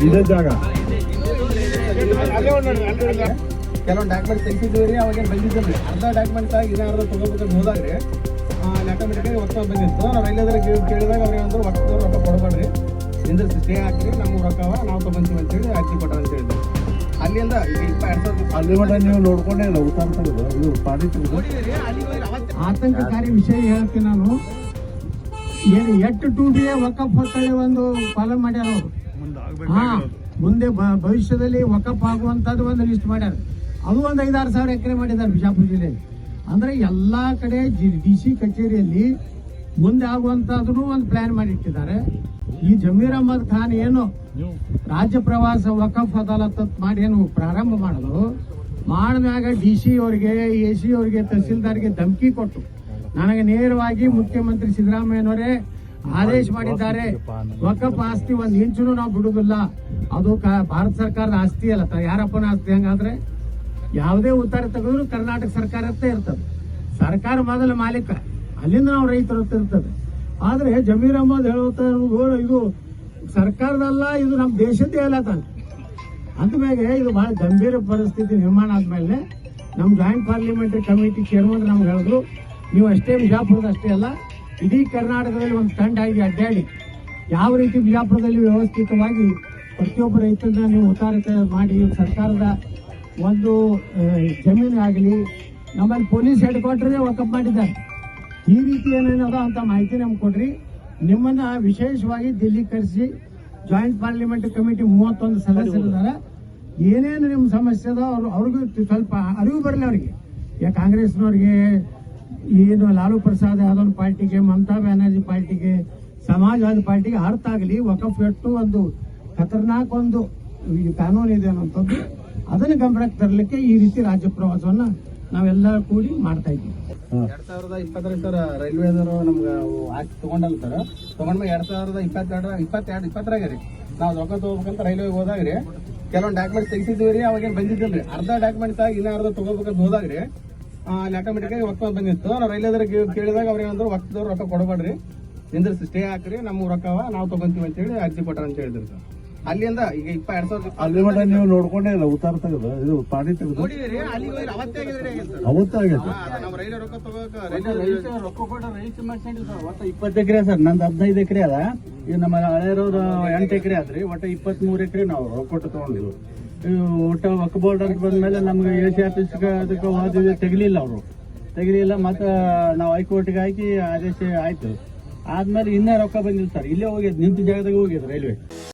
ಇದೇ ಜಾಗ ಕೆಲವೊಂದು ಡಾಕ್ಯುಮೆಂಟ್ ತೆಗಿಸಿದ್ವಿ ರೀ ಅವಾಗೇನು ಬಂದಿದ್ದಿಲ್ಲ ಅರ್ಧ ಡಾಕ್ಯುಮೆಂಟ್ ಆಗಿ ಇನ್ನ ಅರ್ಧ ತಗೋಬೇಕಂತ ಹೋದಾಗ್ರಿ ಲೆಕ್ಕಮೆಟಿಕಾಗಿ ಒತ್ತ ಬಂದಿತ್ತು. ನಾವು ರೈಲ್ವೆದಾರ ಕೇಳಿದಾಗ ಅವ್ರಿಗೆ ಅಂದ್ರೆ ಒಟ್ಟು ರೊಕ್ಕ ಕೊಡಬೇಡ್ರಿ. ನಿಂದ್ರ ಸ್ಟೇ ಹಾಕಿರಿ ನಮ್ಮ ರೊಕ್ಕವ ನಾವು ತಗೊಂತೀವಿ ಅಂತೇಳಿ ಅರ್ಜಿ ಕೊಟ್ಟ ಅಂತ ಹೇಳಿದ್ರು. ಅಲ್ಲಿಂದ ಅಲ್ಲಿ ಮಟ್ಟ ನೀವು ನೋಡ್ಕೊಂಡೇ ಇಲ್ಲ ಉತ್ತರ ತೆಗೆದು ಇದು ಆತಂಕಕಾರಿ ವಿಷಯ ಹೇಳ್ತೀನಿ ನಾನು. ಏನು ಎಟ್ಟು ಟು ಬಿ ವಕಫ್ ಅಂತೇಳಿ ಒಂದು ಫಾಲೋ ಮಾಡ್ಯಾರ ಅವರು. ಹಾ ಮುಂದೆ ಬ- ಭವಿಷ್ಯದಲ್ಲಿ ವಕಫ್ ಆಗುವಂತದ್ದು ಒಂದು ಲಿಸ್ಟ್ ಮಾಡ್ಯಾರ. ಅದು ಒಂದು ಐದಾರು ಸಾವಿರ ಎಕರೆ ಮಾಡಿದ್ದಾರೆ ಬಿಜಾಪುರ ಜಿಲ್ಲೆಯಲ್ಲಿ. ಅಂದ್ರೆ ಎಲ್ಲಾ ಕಡೆ ಡಿ ಸಿ ಕಚೇರಿಯಲ್ಲಿ ಮುಂದೆ ಆಗುವಂತದನ್ನು ಒಂದು ಪ್ಲಾನ್ ಮಾಡಿಟ್ಟಿದ್ದಾರೆ. ಈ ಜಮೀರ್ ಅಹಮದ್ ಖಾನ್ ಏನು ರಾಜ್ಯ ಪ್ರವಾಸ ವಕಫ್ ಅದಾಲತ್ ಮಾಡಿ ಏನು ಪ್ರಾರಂಭ ಮಾಡಿದ್ರು ಮಾಡಿದಾಗ ಡಿ ಸಿ ಅವರಿಗೆ, ಎ ಸಿ ಅವರಿಗೆ ತಹಸೀಲ್ದಾರ್ಗೆ ಧಮಕಿ ಕೊಟ್ಟು ನನಗೆ ನೇರವಾಗಿ ಮುಖ್ಯಮಂತ್ರಿ ಸಿದ್ದರಾಮಯ್ಯನವರೇ ಆದೇಶ ಮಾಡಿದ್ದಾರೆ. ವಕಫ್ ಆಸ್ತಿ ಒಂದು ಇಂಚು ನಾವು ಬಿಡುದಿಲ್ಲ ಅದು ಭಾರತ ಸರ್ಕಾರದ ಆಸ್ತಿ ಅಲ್ಲ ಯಾರಪ್ಪನ ಆಸ್ತಿ ಹಂಗಾದ್ರೆ? ಯಾವುದೇ ಉತ್ತರ ತೆಗೆದ್ರು ಕರ್ನಾಟಕ ಸರ್ಕಾರಕ್ಕೆ ಇರ್ತದೆ. ಸರ್ಕಾರ ಮೊದಲ ಮಾಲೀಕ. ಅಲ್ಲಿಂದ ನಾವು ರೈತರು ಇರ್ತದೆ. ಆದ್ರೆ ಜಮೀರ್ ಅಹಮದ್ ಇರೋದು, ಇದು ಸರ್ಕಾರದಲ್ಲ ಇದು ನಮ್ಮ ದೇಶದ್ದೇ ಅಲ್ಲ ತಾನೆ. ಅಂದಮೇಲೆ ಇದು ಬಹಳ ಗಂಭೀರ ಪರಿಸ್ಥಿತಿ ನಿರ್ಮಾಣ ಆದ್ಮೇಲೆ ನಮ್ಮ ಜಾಯಿಂಟ್ ಪಾರ್ಲಿಮೆಂಟರಿ ಕಮಿಟಿ ಚೇರ್ಮನ್ ನಮ್ಗೆ ಹೇಳಿದ್ರು ನೀವು ಅಷ್ಟೇ ಬಿಜಾಪುರದ ಅಷ್ಟೇ ಅಲ್ಲ ಇಡೀ ಕರ್ನಾಟಕದಲ್ಲಿ ಒಂದು ತಂಡ ಆಗಿ ಅಡ್ಡಾಡಿ. ಯಾವ ರೀತಿ ಬಿಜಾಪುರದಲ್ಲಿ ವ್ಯವಸ್ಥಿತವಾಗಿ ಪ್ರತಿಯೊಬ್ಬ ರೈತರನ್ನ ನೀವು ಉತ್ತಾರಿತ ಮಾಡಿ ಸರ್ಕಾರದ ಒಂದು ಜಮೀನಾಗಲಿ ಜಮೀನು ಆಗಲಿ ನಮ್ಮಲ್ಲಿ ಪೊಲೀಸ್ ಹೆಡ್ ಕ್ವಾರ್ಟರ್ಗೆ ವಾಕಪ್ ಮಾಡಿದ್ದಾರೆ. ಈ ರೀತಿ ಏನೇನದ ಅಂತ ಮಾಹಿತಿ ನಮ್ಗೆ ಕೊಡ್ರಿ. ನಿಮ್ಮನ್ನ ವಿಶೇಷವಾಗಿ ದಿಲ್ಲಿ ಕರೆಸಿ ಜಾಯಿಂಟ್ ಪಾರ್ಲಿಮೆಂಟ್ ಕಮಿಟಿ ಮೂವತ್ತೊಂದು ಸದಸ್ಯರಿದ್ದಾರೆ ಏನೇನು ನಿಮ್ಮ ಸಮಸ್ಯೆ ಅದ ಅವ್ರು ಅವ್ರಿಗೂ ಸ್ವಲ್ಪ ಅರಿವು ಬರಲಿ ಅವರಿಗೆ. ಯಾ ಕಾಂಗ್ರೆಸ್ನವ್ರಿಗೆ ಏನು ಲಾಲು ಪ್ರಸಾದ್ ಯಾದವ್ ಪಾರ್ಟಿಗೆ ಮಮತಾ ಬ್ಯಾನರ್ಜಿ ಪಾರ್ಟಿಗೆ ಸಮಾಜವಾದಿ ಪಾರ್ಟಿಗೆ ಅರ್ಥ ಆಗಲಿ. ವಕಫ್ ಎಷ್ಟು ಒಂದು ಖತರ್ನಾಕ್ ಒಂದು ಕಾನೂನು ಇದೆ ಅನ್ನೋಂಥದ್ದು ಅದನ್ನು ಗಮನಕ್ಕೆ ತರಲಿಕ್ಕೆ ಈ ರೀತಿ ರಾಜ್ಯ ಪ್ರವಾಸವನ್ನ ನಾವೆಲ್ಲ ಕೂಡಿ ಮಾಡ್ತಾ ಇದ್ವಿ ಎರಡ್ ಸಾವಿರದ ಇಪ್ಪತ್ತರಲ್ಲಿ ಸರ್ ರೈಲ್ವೆದವರು ನಮ್ಗೆ ಆಸ್ತಿ ತಗೊಂಡಲ್ಲ ಸರ್. ತಗೊಂಡ್ಮೇಲೆ ಎರಡ್ ಸಾವಿರದ ಇಪ್ಪತ್ತೆರಡು ಇಪ್ಪತ್ತೆರಡು ಇಪ್ಪತ್ತರಾಗ ರೀ. ನಾವು ರೊಕ್ಕ ತಗೋಬೇಕಂತ ರೈಲ್ವೆಗೆ ಹೋದಾಗ ರೀ ಕೆಲವೊಂದು ಡಾಕ್ಯುಮೆಂಟ್ ತೆಗಿಸಿದ್ವಿ ರೀ ಅವಾಗ ಬಂದಿದ್ದಿಲ್ಲ ರೀ. ಅರ್ಧ ಡಾಕ್ಯುಮೆಂಟ್ ಆಗಿ ಇನ್ನ ಅರ್ಧ ತಗೋಬೇಕಂತ ಹೋದಾಗ ರೀ ಆಟೋಮೆಟಿಕಾಗಿ ಒಕ್ಕ ಬಂದಿತ್ತು. ನಾವು ರೈಲ್ವೆದಾರ ಕೇಳಿದಾಗ ಅವ್ರು ಏನಂದ್ರು ಒಕ್ಕದವ್ರು ರೊಕ್ಕ ಕೊಡಬೇಡ್ರಿ. ನಿಂದ್ರಿಸಿ ಸ್ಟೇ ಹಾಕ್ರಿ ನಮ್ಮ ರೊಕ್ಕವ ನಾವು ತಗೊಂತೀವಿ ಅಂತೇಳಿ ಅರ್ಜಿ ಕೊಟ್ಟಾರ ಅಂತ ಹೇಳಿದ್ರು ಸರ್. ಅಲ್ಲಿಂದ ಈಗ ಇಪ್ಪ ಎರಡ್ ಸಾವಿರದ ಅಲ್ಲಿ ಮಟ್ಟ ನೀವು ನೋಡ್ಕೊಂಡೇ ಇಲ್ಲ ಉತ್ತರ ತೆಗೆದು ಇದು ಪಾಣಿ ತೆಗೆದು. ನೋಡಿದ್ರಿ ರೀ ಅಲ್ಲಿ ಹೋಗಿ ಅವತ್ತೇ ಆಗಿದ್ರಿ. ಸರ್ ಅವತ್ತಾಗೈತೆ ನಾವು ರೈಲ್ವೆ ರೊಕ್ಕ ತಗೋಕ ರೈಲ್ವೆ ಇಪ್ಪತ್ತು ಎಕರೆ ಸರ್ ನಂದು ಹದಿನೈದು ಎಕರೆ ಅದ. ಈಗ ನಮ್ಮ ಹಳೆಯರವ್ರ ಎಂಟು ಎಕರೆ ಆದ್ರಿ ಒಟ್ಟು ಎಕರೆ ನಾವು ರೊಕ್ಕ ಕೊಟ್ಟು ತಗೊಂಡಿದ್ವು ಒಟ್ಟು ವಕ್ ಬೋರ್ಡ್ ಅಂತ ಬಂದ್ಮೇಲೆ ನಮ್ಗೆ ಎ ಸಿ ಆಫೀಸ್ಗೆ ಅದಕ್ಕೆ ಹೋದಿದ್ವಿ ತೆಗಿಲಿಲ್ಲ ಅವರು. ತೆಗಲಿಲ್ಲ ಮತ್ತೆ ನಾವು ಹೈಕೋರ್ಟ್ಗೆ ಹಾಕಿ ಆದೇಶ ಆಯ್ತು. ಆದ್ಮೇಲೆ ಇನ್ನೂ ರೊಕ್ಕ ಬಂದಿಲ್ಲ ಸರ್. ಇಲ್ಲೇ ಹೋಗಿದ್ ನಿಂತ ಜಾಗದಾಗ ಹೋಗಿದ್ ರೈಲ್ವೆ.